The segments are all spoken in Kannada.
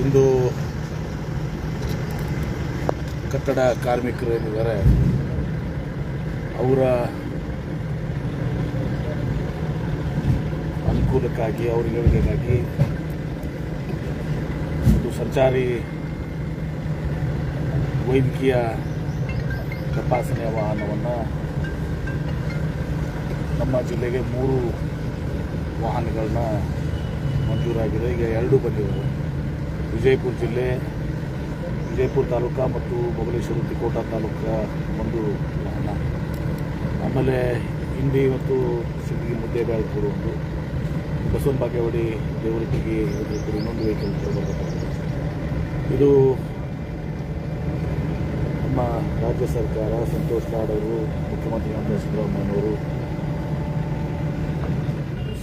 ಇಂದು ಕಟ್ಟಡ ಕಾರ್ಮಿಕರು ಏನಿದ್ದಾರೆ, ಅವರ ಅನುಕೂಲಕ್ಕಾಗಿ ಅವರಿಗಳಿಗಾಗಿ ಒಂದು ಸಂಚಾರಿ ವೈದ್ಯಕೀಯ ತಪಾಸಣೆಯ ವಾಹನವನ್ನು ನಮ್ಮ ಜಿಲ್ಲೆಗೆ ಮೂರು ವಾಹನಗಳನ್ನ ಮಂಜೂರಾಗಿದೆ ಈಗ ಎರಡೂ ಬಂದಿದ್ದಾವೆ ವಿಜಯಪುರ ಜಿಲ್ಲೆ, ವಿಜಯಪುರ ತಾಲೂಕು ಮತ್ತು ಮೊಗಲೇಶ್ವರ ತಿಕೋಟ ತಾಲೂಕು ಒಂದು ವಾಹನ. ಆಮೇಲೆ ಹಿಂದಿ ಮತ್ತು ಸಿಂದಗಿ ಮುದ್ದೇಬೇಳಪುರ ಒಂದು. ಬಸವನ ಬಾಗೇವಾಡಿ ದೇವರಟ್ಟಿಗೆ ಇನ್ನೊಂದು ವೆಹಿಕಲ್ ಬರಬೇಕಾಗಿದೆ ಇದು ನಮ್ಮ ರಾಜ್ಯ ಸರ್ಕಾರ ಸಂತೋಷ್ ಲಾಡ್ ಅವರು, ಮುಖ್ಯಮಂತ್ರಿ ಸಿದ್ದರಾಮಯ್ಯನವರು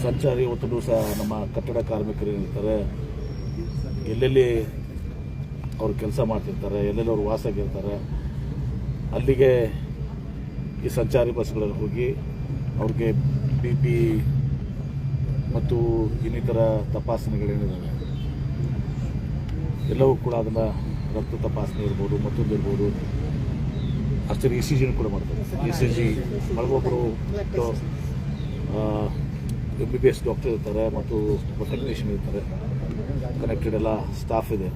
ಸಂಚಾರಿ ಇವತ್ತು ಸಹ ನಮ್ಮ ಕಟ್ಟಡ ಕಾರ್ಮಿಕರು ಏನಿರ್ತಾರೆ ಎಲ್ಲೆಲ್ಲಿ ಅವ್ರು ಕೆಲಸ ಮಾಡ್ತಿರ್ತಾರೆ, ಎಲ್ಲೆಲ್ಲಿ ಅವ್ರು ವಾಸಾಗಿರ್ತಾರೆ ಅಲ್ಲಿಗೆ ಈ ಸಂಚಾರಿ ಬಸ್ಗಳಲ್ಲಿ ಹೋಗಿ ಅವ್ರಿಗೆ ಬಿ ಪಿ ಮತ್ತು ಇನ್ನಿತರ ತಪಾಸಣೆಗಳೇನಿದ್ದಾವೆ ಎಲ್ಲವೂ ಕೂಡ ಅದನ್ನು ರಕ್ತ ತಪಾಸಣೆ ಇರ್ಬೋದು, ಮತ್ತೊಂದು ಇರ್ಬೋದು. ಅಷ್ಟೇ ಇ ಸಿ ಜಿನೂ ಕೂಡ ಮಾಡ್ತಾರೆ. E C G ಮಳಗೊಬ್ಬರು M B B S doctor ಇರ್ತಾರೆ ಮತ್ತು ಒಬ್ಬ ಟೆಕ್ನಿಷಿಯನ್ ಇರ್ತಾರೆ. ಕನೆಕ್ಟೆಡ್ ಎಲ್ಲ ಸ್ಟಾಫ್ ಇದೆ.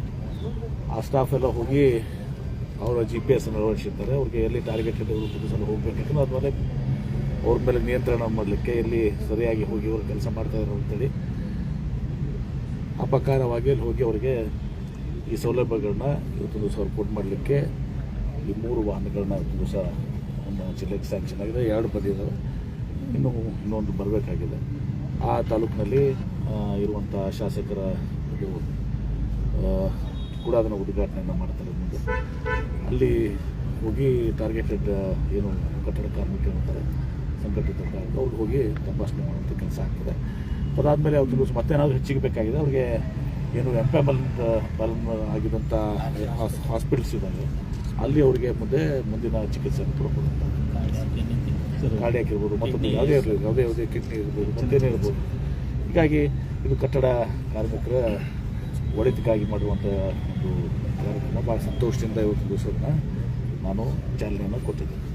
ಆ ಸ್ಟಾಫ್ ಎಲ್ಲ ಹೋಗಿ ಅವರ ಜಿ ಪಿ ಎಸ್ ಅಳವಡಿಸಿರ್ತಾರೆ. ಅವ್ರಿಗೆ ಎಲ್ಲಿ ಟಾರ್ಗೆಟ್ ಸಲ ಹೋಗ್ಬೇಕಂದ್ರೆ ಅದ್ಮೇಲೆ ಅವ್ರ ಮೇಲೆ ನಿಯಂತ್ರಣ ಮಾಡಲಿಕ್ಕೆ ಎಲ್ಲಿ ಸರಿಯಾಗಿ ಹೋಗಿ ಅವರು ಕೆಲಸ ಮಾಡ್ತಾ ಇರೋ ಅಂತೇಳಿ ಅಪಕಾರವಾಗಿ ಅಲ್ಲಿ ಹೋಗಿ ಅವರಿಗೆ ಈ ಸೌಲಭ್ಯಗಳನ್ನ ಇವತ್ತೊಂದು ದಿವಸ ಅವ್ರು ಮಾಡಲಿಕ್ಕೆ ಈ ಮೂರು ವಾಹನಗಳನ್ನ ಇವತ್ತು ದಿವಸ ನಮ್ಮ ಜಿಲ್ಲೆಗೆ ಸ್ಯಾಂಕ್ಷನ್ ಆಗಿದೆ. ಎರಡು ಬಂದಿದ್ದಾವೆ ಇನ್ನೂ ಇನ್ನೊಂದು ಬರಬೇಕಾಗಿದೆ. ಆ ತಾಲೂಕಿನಲ್ಲಿ ಇರುವಂಥ ಶಾಸಕರ ಇದು ಕೂಡ ಅದನ್ನು ಉದ್ಘಾಟನೆಯನ್ನು ಮಾಡ್ತಾರೆ ಮುಂದೆ. ಅಲ್ಲಿ ಹೋಗಿ ಟಾರ್ಗೆಟೆಡ್ ಏನು ಕಟ್ಟಡ ಕಾರ್ಮಿಕರು ಅಂತಾರೆ, ಸಂಘಟಿತ ಕಾರ್ಮಿಕ ಅವ್ರು ಹೋಗಿ ತಪಾಸಣೆ ಮಾಡುವಂಥ ಕೆಲಸ ಆಗ್ತದೆ. ಅದಾದಮೇಲೆ ಅವ್ರಿಗೆ ಮತ್ತೆ ಏನಾದರೂ ಹೆಚ್ಚಿಗೆ ಬೇಕಾಗಿದೆ, ಅವ್ರಿಗೆ ಏನು ಎಂಪ್ಲಾಯ್ಮೆಂಟ್ ಬಲನ್ ಆಗಿದಂಥ ಹಾಸ್ಪಿಟಲ್ಸ್ ಇದ್ದಾವೆ ಅಲ್ಲಿ ಅವರಿಗೆ ಮುಂದೆ ಮುಂದಿನ ಚಿಕಿತ್ಸೆಯನ್ನು ಕೂಡ ಕೊಡುತ್ತಾರೆ ಕಾರ್ಡಿಯಾಕ್ ಇರ್ಬೋದು ಮತ್ತೊಂದು ಯಾವುದೇ ಇರಲಿ ಯಾವುದೇ ಯಾವುದೇ ಕಿಡ್ನಿ ಇರ್ಬೋದು ಮತ್ತೇನೇ ಇರ್ಬೋದು. ಹೀಗಾಗಿ ಇದು ಕಟ್ಟಡ ಕಾರ್ಮಿಕರ ಒಳಿತಿಗಾಗಿ ಮಾಡುವಂಥ ಒಂದು ಕಾರ್ಯಕ್ರಮ. ಭಾಳ ಸಂತೋಷದಿಂದ ಇವತ್ತು ದಿವಸವನ್ನು ನಾನು ಚಾಲನೆಯನ್ನು ಕೊಟ್ಟಿದ್ದೀನಿ.